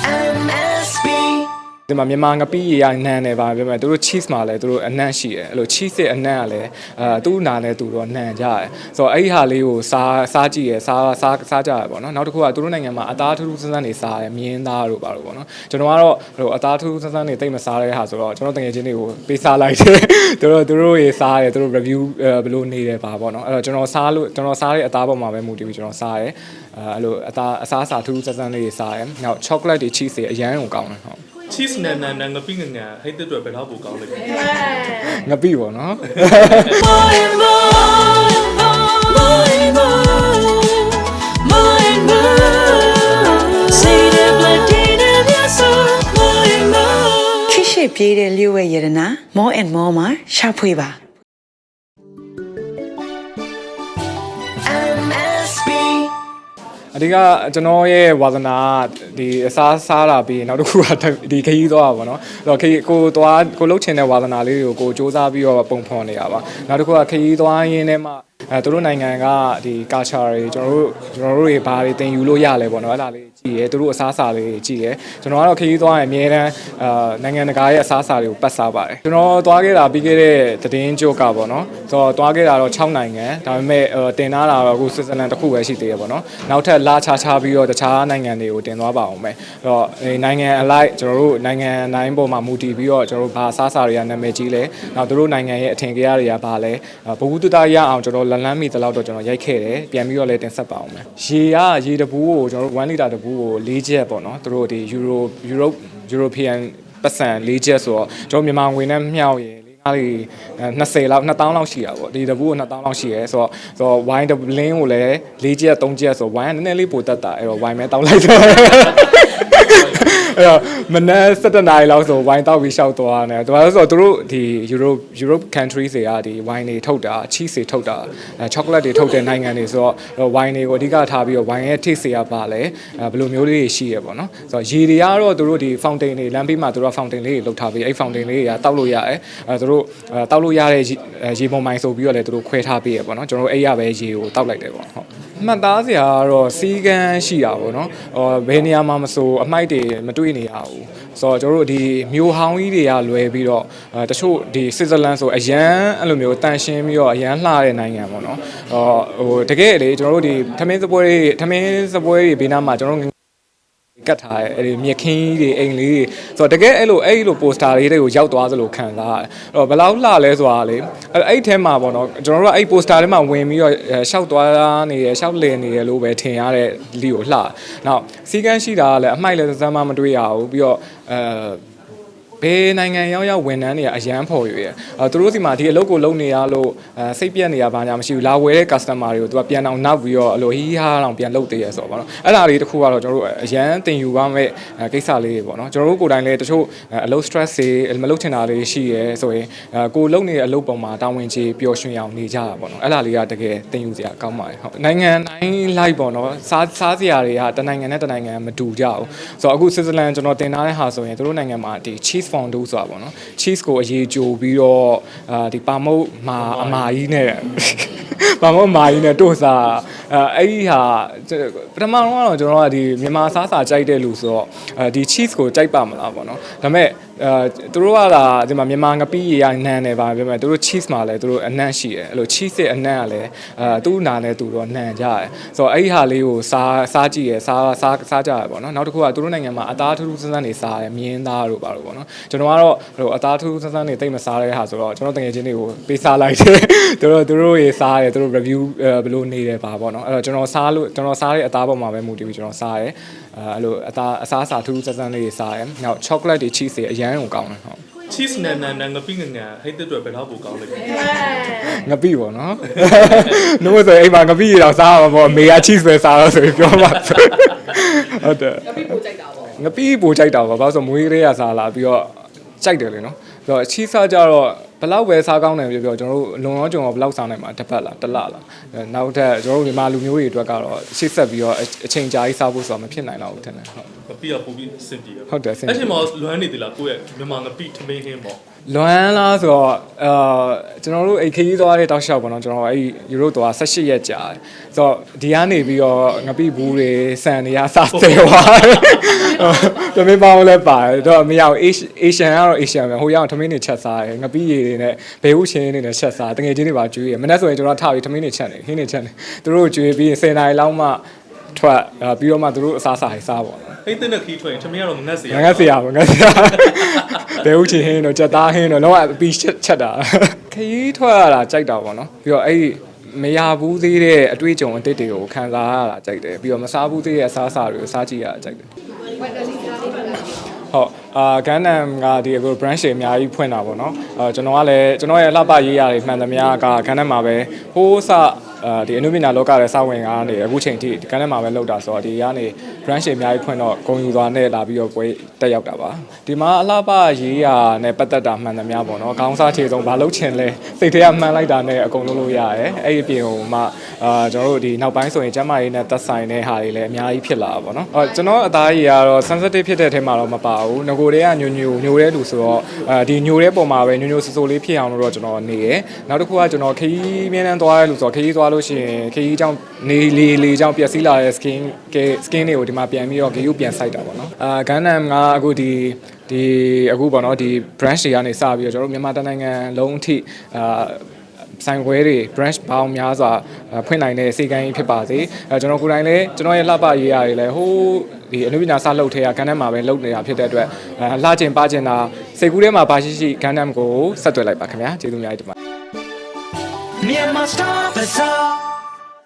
I ဒီမှာမြန်မာငပိရေရနန်းတယ်ပါပြောမယ်သူတို့ cheese မှာလည်းသူတို့အနံ့ရှိတယ်အဲ့လို cheese ရဲ့အနံ့ကလည်းအဲသူ့နာနဲ့သူတော့နံကြတယ်ဆိုတော့အဲ့ဒီဟာလေးကိုစားစားကြည့်ရယ်စားစားစားကြရပေါ့နော်နောက်တစ်ခုကသူတို့နိုင်ငံမှာအသားထူးထူးဆန်းဆန်းနေစားတယ်မြင်းသားတို့ပါလို့ပေါ့နော်ကျွန်တော်ကတော့ဟိုအသားထူးထူးဆန်းဆန်းနေတိတ်မစားတဲ့ဟာဆိုတော့ကျွန်တော်တကယ်ချင်းတွေကိုပေးစားလိုက်တယ်သူတို့သူတို့ရေစားတယ်သူတို့ review ဘယ်လိုနေတယ်ပါပေါ့နော်အဲ့တော့ကျွန်တော်စားလို့ကျွန်တော်စားတဲ့အသားပေါ်မှာပဲမူတည်ပြီးကျွန်တော်စားတယ်အဲအဲ့လိုအသားအစားအစာထူးထူးဆန်းဆန်းလေးတွေစားတယ်နောက် chocolate တွေ cheese တွေအရန်ကိုကောင်းတယ်ဟုတ် cheese နဲ့နာနာငပိငငဟိတ်တဲ့အတွက်ဘယ်တော့ပိုကောင်းလဲငပိပေါ့နော် More and more More and more More and more Say the blood in your soul More and more ခိရှိပြေးတဲ့လျှို့ဝဲရတနာ more and more မှာရှာဖွေပါ အဓိကကျွန်တော်ရဲ့ဝါသနာကဒီအစားစားတာပြီးရင်နောက်တစ်ခုကဒီခရီးသွားတာပေါ့နော်အဲ့တော့ခရီးကိုသွားကိုလှုပ်ချင်တဲ့ဝါသနာလေးတွေကိုကိုစူးစမ်းပြီးတော့ပုံဖော်နေတာပါနောက်တစ်ခုကခရီးသွားရင်းနဲ့မှအဲသူတို့နိုင်ငံကဒီ culture တွေကျွန်တော်တို့ကျွန်တော်တို့တွေဘာတွေသင်ယူလို့ရလဲပေါ့နော်အဲ့ဒါလေးကြည့်ရဲသူတို့အစားအစာလေးတွေကြည့်ရဲကျွန်တော်ကတော့ခရီးသွားရင်အများတန်းအာနိုင်ငံတကာရဲ့အစားအစာတွေကိုပတ်စားပါတယ်ကျွန်တော်သွားခဲ့တာပြီးခဲ့တဲ့သတင်းကြိုကပေါ့နော်ဆိုတော့သွားခဲ့တာတော့6နိုင်ငံဒါပေမဲ့ဟိုတင်ထားတာတော့အခုဆွစ်ဇာလန်တစ်ခုပဲရှိသေးတယ်ပေါ့နော်နောက်ထပ်လာခြားခြားပြီးတော့တခြားနိုင်ငံတွေကိုတင်သွားပါအောင်မယ်အဲ့တော့အဲနိုင်ငံအလိုက်ကျွန်တော်တို့နိုင်ငံတိုင်းပေါ်မှာမူတည်ပြီးတော့ကျွန်တော်တို့ဘာအစားအစာတွေကနာမည်ကြီးလဲနောက်တို့နိုင်ငံရဲ့အထင်ကြီးတွေကဘာလဲဘဝတုတရအောင်ကျွန်တော်လန်လန်းမီတလောက်တော့ကျွန်တော်ရိုက်ခဲ့တယ်ပြန်ပြီးတော့လည်းတင်ဆက်ပါအောင်မယ်ရေကရေတပူးကိုကျွန်တော်တို့1လီတာတပူးကို၄ချက်ပေါ့နော်တို့ဒီ Euro Europe European ပတ်စံ၄ချက်ဆိုတော့ကျွန်တော်မြန်မာငွေနဲ့မျှောက်ရင်အားလေ20လောက်2000လောက်ရှိတာပေါ့ဒီတပူးကို2000လောက်ရှိရဲဆိုတော့ဆိုတော့ wine တလင်းကိုလည်း၄ချက်3ချက်ဆို wine ကနည်းနည်းလေးပိုတက်တာအဲ့တော့ wine မဲတောင်းလိုက်တော့ အဲ့တော့မနက်7နာရီလောက်ဆိုဝိုင်းတောက်ပြီးရှောက်သွားတယ်ဒါဆိုတော့သူတို့ဒီ Europe Europe countries တွေကဒီ wine တွေထုတ်တာ cheese တွေထုတ်တာအဲ chocolate တွေထုတ်တဲ့နိုင်ငံတွေဆိုတော့ wine တွေကိုအဓိကထားပြီးတော့ wine ရဲ့ taste တွေကပါလဲအဲဘယ်လိုမျိုးလေးတွေရှိရပေါ့နော်ဆိုတော့ရေတွေကတော့သူတို့ဒီ fountain တွေလမ်းဘေးမှာသူတို့ fountain လေးတွေလုပ်ထားပြီးအဲ့ fountain လေးတွေကတောက်လို့ရတယ်အဲသူတို့တောက်လို့ရတဲ့ရေပုံမိုင်ဆိုပြီးတော့လည်းသူတို့ခွဲထားပေးရပေါ့နော်ကျွန်တော်တို့အဲ့ရပဲရေကိုတောက်လိုက်တယ်ပေါ့ဟုတ်မှတ်သားစရာကတော့စီးကန်းရှိတာပေါ့နော်ဟောဘယ်နေရာမှာမဆိုအမိုက်တွေမတွေ့နေရဘူးဆိုတော့ကျွန်တော်တို့ဒီမြို့ဟောင်းကြီးတွေကလွယ်ပြီးတော့အဲတချို့ဒီဆွစ်ဇာလန်ဆိုအရန်အဲ့လိုမျိုးတန်ရှင်းပြီးတော့အရန်လှတဲ့နိုင်ငံပေါ့နော်ဟောဟိုတကယ်လေကျွန်တော်တို့ဒီထမင်းစပွဲတွေထမင်းစပွဲတွေဘေးနားမှာကျွန်တော်တို့ ကတ်ထားတဲ့အဲ့ဒီမြက်ခင်းကြီးတွေအိမ်လေးတွေဆိုတော့တကယ်အဲ့လိုအဲ့လိုပိုစတာလေးတွေကိုရောက်သွားသလိုခံစားရတယ်အဲ့တော့ဘယ်လောက်လှလဲဆိုတာလေအဲ့အဲ့ထဲမှာပေါ့နော်ကျွန်တော်တို့ကအဲ့ပိုစတာထဲမှာဝင်ပြီးတော့ရှောက်သွားနေရရှောက်လည်နေရလို့ပဲထင်ရတဲ့လီကိုလှနောက်စီကန်းရှိတာကလည်းအမိုက်လည်းစမ်းမမတွေ့ရဘူးပြီးတော့အဲ ဘယ်နိုင်ငံရောက်ရောက်ဝန်ထမ်းတွေကအရန်ဖော်ရွေးအဲသူတို့စီမှာဒီအလုပ်ကိုလုပ်နေရလို့အဲစိတ်ပြက်နေရပါညာမရှိဘူးလာဝယ်တဲ့ customer တွေကိုသူကပြန်အောင်နောက်ပြီးတော့အလိုဟီးဟားအောင်ပြန်လုပ်သေးရဆိုတော့ဗောနော်အဲ့ဒါလေးတစ်ခုကတော့ကျွန်တော်တို့အရန်တင်ယူပါမဲ့ကိစ္စလေးတွေပေါ့နော်ကျွန်တော်တို့ကိုယ်တိုင်လည်းတချို့အလုပ် stress တွေမလုပ်ချင်တာလေးရှိရဲဆိုရင်ကိုလုပ်နေတဲ့အလုပ်ပုံမှာတာဝန်ကြီးပျော်ရွှင်အောင်နေကြတာပေါ့နော်အဲ့ဒါလေးကတကယ်တင်ယူစရာကောင်းပါတယ်ဟုတ်နိုင်ငံတိုင်းလိုက်ပေါ့နော်စားစားစရာတွေကတနိုင်ငံနဲ့တနိုင်ငံမတူကြဘူးဆိုတော့အခုဆွစ်ဇာလန်ကျွန်တော်တင်ထားတဲ့ဟာဆိုရင်တို့နိုင်ငံမှာဒီ cheese fondue ဆိုတာပေါ့နော် cheese ကိုအရေးကြိုပြီးတော့အာဒီပါမုတ်မှာအမာကြီးနဲ့ဘာမှမမာကြီးနဲ့တို့စားအဲအဲ့ဒီဟာပထမတော့ကျွန်တော်ကဒီမြန်မာစားစာကြိုက်တဲ့လူဆိုတော့အဲဒီ cheese ကိုကြိုက်ပါမလားပေါ့နော်ဒါပေမဲ့အဲသူတို့ကလာဒီမှာမြန်မာငပိရေရနန်းတယ်ပါပြောမယ်သူတို့ cheese မှာလည်းသူတို့အနံ့ရှိတယ်အဲ့လို cheese ရဲ့အနံ့ကလည်းအဲသူ့နာနဲ့သူတော့နံကြတယ်ဆိုတော့အဲ့ဒီဟာလေးကိုစားစားကြည့်ရစားစားစားကြရပေါ့နော်နောက်တစ်ခုကသူတို့နိုင်ငံမှာအသားထူးထူးဆန်းဆန်းနေစားတယ်မြင်းသားတို့ပါလို့ပေါ့နော်ကျွန်တော်ကတော့ဟိုအသားထူးထူးဆန်းဆန်းနေတိတ်မစားတဲ့ဟာဆိုတော့ကျွန်တော်တကယ်ချင်းတွေကိုပေးစားလိုက်တယ်သူတို့သူတို့ရေစားတယ်သူတို့ review ဘယ်လိုနေတယ်ပါပေါ့နော်အဲ့တော့ကျွန်တော်စားလို့ကျွန်တော်စားတဲ့အသားပေါ်မှာပဲမူတည်ပြီးကျွန်တော်စားတယ်အဲအဲ့လိုအသားအစားအစာထူးထူးဆန်းဆန်းလေးတွေစားတယ်နောက် chocolate တွေ cheese တွေအရန်ကိုကောင်းတယ်ဟုတ် cheese နဲ့နာနာငပိငငဟိတ်တဲ့အတွက်ဘယ်တော့ပိုကောင်းလဲငပိပေါ့နော်နှုတ်ဆိုအိမ်မှာငပိရတော့စားမှာပေါ့အမေက cheese ပဲစားတော့ဆိုပြီးပြောပါဟုတ်တယ်ငပိပိုကြိုက်တာပေါ့ ငပိပိုကြိုက်တာပေါ့ဘာလို့ဆိုမွေးကလေးကစားလာပြီးတော့ကြိုက်တယ်လေနော်ဆိုတော့ cheese စားကြတော့ ဘလောက်ပဲစားကောင်းတယ်ပြောပြောကျွန်တော်တို့လွန်ရောကြုံရောဘလောက်စားနိုင်မှာတစ်ပတ်လားတစ်လလားအဲနောက်ထပ်ကျွန်တော်တို့မြန်မာလူမျိုးတွေအတွက်ကတော့ရှေ့ဆက်ပြီးတော့အအချိန်ကြာကြီးစားဖို့ဆိုတာမဖြစ်နိုင်တော့ဘူးထင်တယ်ဟုတ်ငပိကပို့ပြီးစင်ပြေရဟုတ်တယ်အဆင်ပြေအဲ့ချိန်မှာလွမ်းနေသေးလားကိုယ့်ရဲ့မြန်မာငပိထမင်းဟင်းပေါ့လွမ်းလားဆိုတော့အာကျွန်တော်တို့အဲ့ခရီးသွားတဲ့တောက်လျှောက်ပေါ့နော်ကျွန်တော်အဲ့ယူရိုသွား18ရက်ကြာတယ်ဆိုတော့ဒီကနေပြီးတော့ငပိဘူးတွေစံနေရစားသေးသွားတယ်တမင်းပေါင်းလည်းပါတယ်တော့မရဘူးအေရှန်ကတော့အေရှန်ပဲဟိုရောက်ထမင်းတွေချက်စားတယ်ငပိရည်တွေနဲ့ဘေးဥချင်းတွေနဲ့ချက်စားတငယ်ချင်းတွေပါကျွေးရမနေ့ဆိုရင်ကျွန်တော်ထားပြီးထမင်းတွေချက်နေဟင်းတွေချက်နေသူတို့ကျွေးပြီး10နာရီလောက်မှထွက်အာပြီးတော့မှသူတို့အစားစားဟိုစားပေါ့နော်ဟိတ်တဲ့ခီးထွက်ရင်ထမင်းကတော့မငတ်စေရငါငါဆရာပါငါဆရာဘယ်ဦးချင်ဟင်းတော့ကြက်သားဟင်းတော့တော့အပီချက်ချက်တာခရီးထွက်ရတာကြိုက်တာပေါ့နော်ပြီးတော့အဲ့ဒီမရဘူးသေးတဲ့အတွေ့အကြုံအသစ်တွေကိုခံစားရတာကြိုက်တယ်ပြီးတော့မစားဘူးသေးတဲ့အစားအစာတွေကိုစားကြည့်ရတာကြိုက်တယ် ဟုတ်အာဂန်နမ်ကဒီအခု branch တွေအများကြီးဖွင့်တာပေါ့နော်အာကျွန်တော်ကလည်းကျွန်တော်ရဲ့လှပရေးရတွေမှန်သမျှကဂန်နမ်မှာပဲဟိုးစ အာဒီအနုပညာလောကရဲ့စာဝင်ကနေအခုချိန်ထိဂန်နမ်မှာပဲလောက်တာဆိုတော့ဒီကနေ branch တွေအများကြီးဖွင့်တော့ဂုံယူသွားနဲ့လာပြီးတော့ပွဲတက်ရောက်တာပါဒီမှာအလှပရေးရနဲ့ပတ်သက်တာမှန်သမျှပေါ့နော်ခေါင်းစားခြေဆုံးဘာလုပ်ချင်လဲစိတ်ထဲကမှန်လိုက်တာနဲ့အကုန်လုံးလို့ရတယ်အဲ့ဒီအပြင်ဟိုမှအာကျွန်တော်တို့ဒီနောက်ပိုင်းဆိုရင်ကျန်းမာရေးနဲ့သက်ဆိုင်တဲ့ဟာတွေလည်းအများကြီးဖြစ်လာတာပေါ့နော်အော်ကျွန်တော်အသားကြီးကတော့ sensitive ဖြစ်တဲ့အထဲမှာတော့မပါဘူးငကိုတွေကညိုညိုညိုတဲ့လူဆိုတော့အာဒီညိုတဲ့ပုံမှာပဲညိုညိုဆူဆူလေးဖြစ်အောင်လို့တော့ကျွန်တော်နေရယ်နောက်တစ်ခုကကျွန်တော်ခရီးမြင်းတန်းသွားရလို့ဆိုတော့ခရီးသွားလို့ရှိရင်ခရီးကြောင့်နေလေလေကြောင့်ပျက်စီးလာတဲ့ skin က skin တွေကိုဒီမှာပြန်ပြီးတော့ဂရုပြန်ဆိုင်တာပေါ့နော်အာဂန်နမ်ကအခုဒီဒီအခုပေါ့နော်ဒီ branch တွေကနေစပြီးတော့ကျွန်တော်တို့မြန်မာတိုင်းနိုင်ငံလုံးအထိအာဆိုင်ခွဲတွေ branch ပေါင်းများစွာအဲဖွင့်နိုင်တဲ့စေကမ်းကြီးဖြစ်ပါစေအဲကျွန်တော်ကိုယ်တိုင်လည်းကျွန်တော်ရဲ့လှပရေးရတယ်လည်းဟိုးဒီအနုပညာစလုပ်ထဲကကန်းတန်းမှာပဲလုပ်နေတာဖြစ်တဲ့အတွက်အဲလှကျင်ပါကျင်တာစိတ်ကူးထဲမှာပါရှိရှိကန်းတန်းကိုဆက်သွယ်လိုက်ပါခင်ဗျာကျေးဇူးအများကြီးတင်ပါတယ် Myanmar Star Bazaar